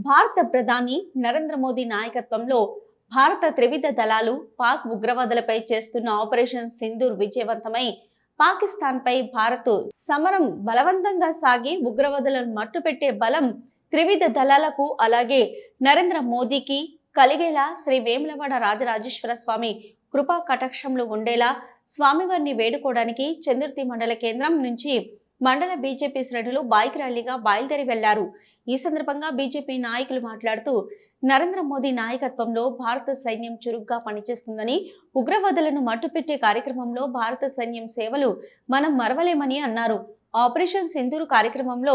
భారత ప్రధాని నరేంద్ర మోదీ నాయకత్వంలో భారత త్రివిధ దళాలు పాక్ ఉగ్రవాదులపై చేస్తున్న ఆపరేషన్ సింధూర్ విజయవంతమై పాకిస్తాన్పై భారత్ సమరం బలవంతంగా సాగి ఉగ్రవాదులను మట్టుపెట్టే బలం త్రివిధ దళాలకు అలాగే నరేంద్ర మోదీకి కలిగేలా శ్రీ వేములవాడ రాజరాజేశ్వర స్వామి కృపా కటాక్షంలో ఉండేలా స్వామివారిని వేడుకోవడానికి చంద్రుతి మండల కేంద్రం నుంచి మండల బీజేపీ శ్రేణులు బైక్ ర్యాలీగా బయలుదేరి వెళ్ళారు. ఈ సందర్భంగా బీజేపీ నాయకులు మాట్లాడుతూ నరేంద్ర మోదీ నాయకత్వంలో భారత సైన్యం చురుగ్గా పనిచేస్తుందని ఉగ్రవాదులను మట్టుపెట్టే కార్యక్రమంలో భారత సైన్యం సేవలు మనం మరవలేమని అన్నారు. ఆపరేషన్ సింధూరు కార్యక్రమంలో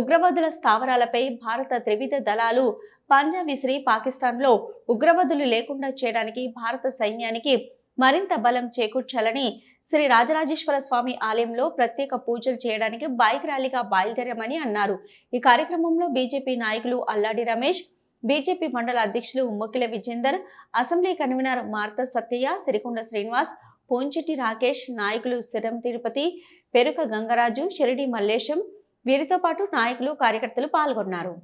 ఉగ్రవాదుల స్థావరాలపై భారత త్రివిధ దళాలు పంజా విసిరి పాకిస్తాన్లో ఉగ్రవాదులు లేకుండా చేయడానికి భారత సైన్యానికి మరింత బలం చేకూర్చాలని శ్రీ రాజరాజేశ్వర స్వామి ఆలయంలో ప్రత్యేక పూజలు చేయడానికి బైక్ ర్యాలీగా బయలుదేరామని అన్నారు. ఈ కార్యక్రమంలో బీజేపీ నాయకులు అల్లాడి రమేష్ బీజేపీ మండల అధ్యక్షులు Ummakila Vijender assembly convener Martha Satyaiah Sirikonda Srinivas Ponchetti Rakesh నాయకులు సిరం తిరుపతి పెరుక గంగరాజు షిరిడి మల్లేశం వీరితో పాటు నాయకులు కార్యకర్తలు పాల్గొన్నారు.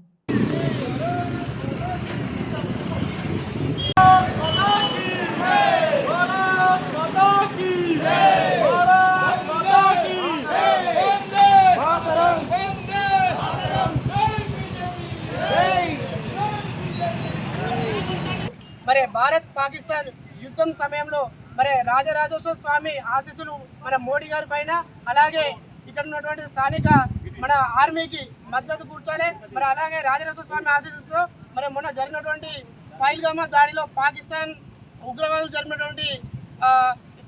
పాకిస్తాన్ యుద్ధం సమయంలో మరి రాజరాజేశ్వర స్వామి ఆశీస్సులు మన మోడీ గారి పైన అలాగే ఇక్కడ ఉన్నటువంటి స్థానిక మన ఆర్మీకి మద్దతు కూర్చోలే. మరి అలాగే రాజరాజేశ్వర స్వామి ఆశీస్సులతో మరి మొన్న జరిగినటువంటి పైల్గామా దాడిలో పాకిస్తాన్ ఉగ్రవాదులు జరిగినటువంటి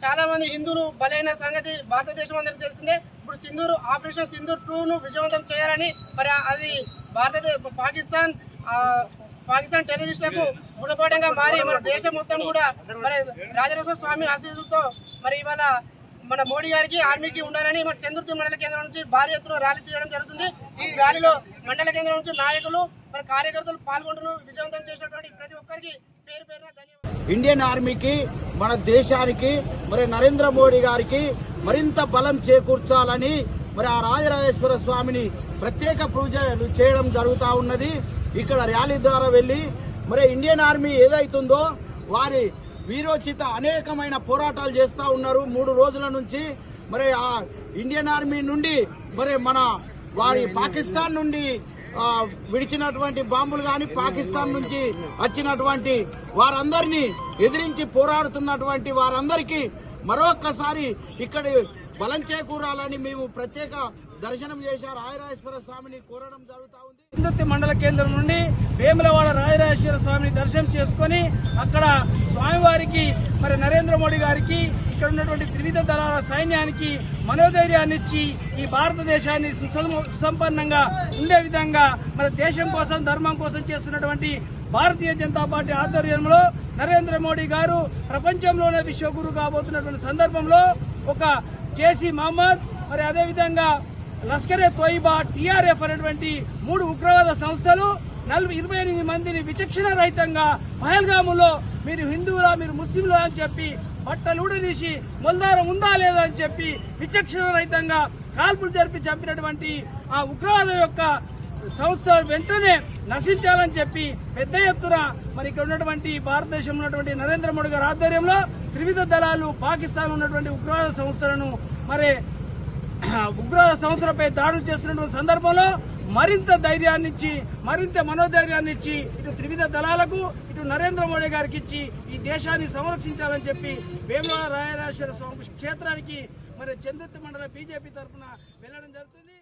చాలామంది హిందువులు బలైన సంగతి భారతదేశం అందరికీ తెలిసిందే. ఇప్పుడు సింధూరు ఆపరేషన్ సింధూర్ టూను విజయవంతం చేయాలని మరి అది భారతదేశ పాకిస్తాన్ పాకిస్తాన్ టెర్రరిస్టులకు గుణపాఠంగా మారి మన దేశం మొత్తం కూడా మరి రాజరాజేశ్వర స్వామి ఆశీస్సులతో మరి ఇవాళ మన మోడీ గారికి ఆర్మీకి ఉండాలని మన చంద్రుతి మండల కేంద్రం నుంచి భారీ ఎత్తున ర్యాలీ తీయడం జరుగుతుంది. ఈ ర్యాలీలో మండల కేంద్రం నుంచి నాయకులు మరి కార్యకర్తలు పాల్గొంటున్నారు విజయవంతం చేసినటువంటి ప్రతి ఒక్కరికి పేరు పేరున ధన్యవాదాలు. ఇండియన్ ఆర్మీకి మన దేశానికి మరి నరేంద్ర మోడీ గారికి మరింత బలం చేకూర్చాలని మరి ఆ రాజరాజేశ్వర స్వామిని ప్రత్యేక పూజలు చేయడం జరుగుతూ ఉన్నది. ఇక్కడ ర్యాలీ ద్వారా వెళ్ళి మరి ఇండియన్ ఆర్మీ ఏదైతుందో వారి వీరోచిత అనేకమైన పోరాటాలు చేస్తూ ఉన్నారు. మూడు రోజుల నుంచి మరి ఆ ఇండియన్ ఆర్మీ నుండి మరి మన వారి పాకిస్తాన్ నుండి విడిచినటువంటి బాంబులు కానీ పాకిస్తాన్ నుంచి వచ్చినటువంటి వారందరినీ ఎదిరించి పోరాడుతున్నటువంటి వారందరికీ మరొక్కసారి ఇక్కడ బలం చేకూరాలని మేము ప్రత్యేక దర్శనం చేశారు. రాయరాజేశ్వర స్వామిని కోరడం జరుగుతూ ఉంది. హిందుత్వ మండల కేంద్రం నుండి వేములవాడ రాయరాజేశ్వర స్వామిని దర్శనం చేసుకొని అక్కడ స్వామివారికి మరి నరేంద్ర మోడీ గారికి ఇక్కడ ఉన్నటువంటి త్రివిధ దళాల సైన్యానికి మనోధైర్యాన్ని ఇచ్చి ఈ భారతదేశాన్ని సుసంపన్నంగా ఉండే విధంగా మన దేశం కోసం ధర్మం కోసం చేస్తున్నటువంటి భారతీయ జనతా పార్టీ ఆధ్వర్యంలో నరేంద్ర మోడీ గారు ప్రపంచంలోనే విశ్వగురు కాబోతున్నటువంటి సందర్భంలో ఒక జేసీ మహమ్మద్ మరి అదేవిధంగా లష్కరే తోయిబా టీఆర్ఎఫ్ అనేటువంటి మూడు ఉగ్రవాద సంస్థలు నలభై ఇరవై ఎనిమిది మందిని విచక్షణ రహితంగా పహల్గాములో మీరు హిందువులా మీరు ముస్లింలా అని చెప్పి బట్టలుడదీసి మొల్దారం ఉందా లేదా అని చెప్పి విచక్షణ రహితంగా కాల్పులు జరిపి చంపినటువంటి ఆ ఉగ్రవాదం యొక్క సంస్థ వెంటనే నశించాలని చెప్పి పెద్ద ఎత్తున మరి ఇక్కడ ఉన్నటువంటి భారతదేశంలో ఉన్నటువంటి నరేంద్ర మోడీ గారి ఆధ్వర్యంలో త్రివిధ దళాలు పాకిస్తాన్ ఉన్నటువంటి ఉగ్రవాద సంస్థలను మరి ఉగ్రవాద సంస్థలపై దాడులు చేస్తున్నటువంటి సందర్భంలో మరింత ధైర్యాన్ని ఇచ్చి మరింత మనోధైర్యాన్ని ఇచ్చి ఇటు త్రివిధ దళాలకు ఇటు నరేంద్ర మోడీ గారికి ఇచ్చి ఈ దేశాన్ని సంరక్షించాలని చెప్పి వేములవాడ రాయరాజేశ్వర స్వామి క్షేత్రానికి మరి చంద్రుతి మండల బీజేపీ తరఫున వెళ్ళడం జరుగుతుంది.